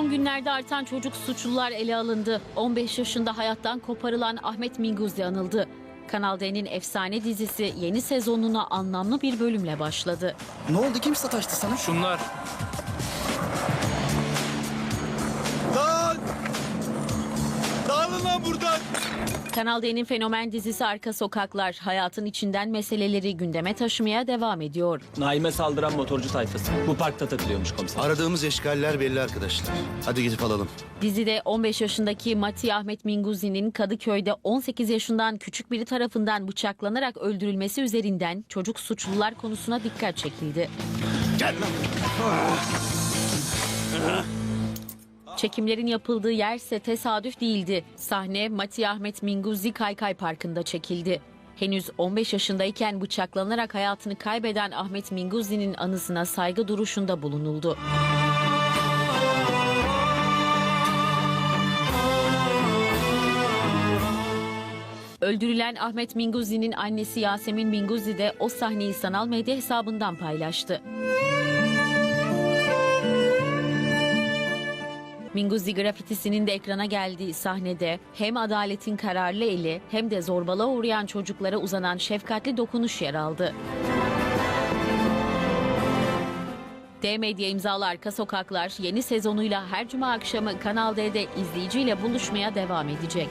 Filmlerde artan çocuk suçlular ele alındı. 15 yaşında hayattan koparılan Ahmet Minguzzi anıldı. Kanal D'nin efsane dizisi yeni sezonuna anlamlı bir bölümle başladı. Ne oldu? Kim sataştı sana? Şunlar. Lan! Dağılın lan buradan! Kanal D'nin fenomen dizisi Arka Sokaklar hayatın içinden meseleleri gündeme taşımaya devam ediyor. Naime saldıran motorcu tayfası. Bu parkta takılıyormuş komiser. Aradığımız eşkaller belli arkadaşlar. Hadi gidip alalım. Dizide 15 yaşındaki Mati Ahmet Minguzzi'nin Kadıköy'de 18 yaşından küçük biri tarafından bıçaklanarak öldürülmesi üzerinden çocuk suçlular konusuna dikkat çekildi. Gel lan. Çekimlerin yapıldığı yerse tesadüf değildi. Sahne Mati Ahmet Minguzzi Kaykay Parkı'nda çekildi. Henüz 15 yaşındayken bıçaklanarak hayatını kaybeden Ahmet Minguzzi'nin anısına saygı duruşunda bulunuldu. Öldürülen Ahmet Minguzzi'nin annesi Yasemin Minguzzi de o sahneyi sanal medya hesabından paylaştı. Minguzzi grafitisinin de ekrana geldiği sahnede hem adaletin kararlı eli hem de zorbalığa uğrayan çocuklara uzanan şefkatli dokunuş yer aldı. D-Medya imzalı Arka Sokaklar yeni sezonuyla her cuma akşamı Kanal D'de izleyiciyle buluşmaya devam edecek.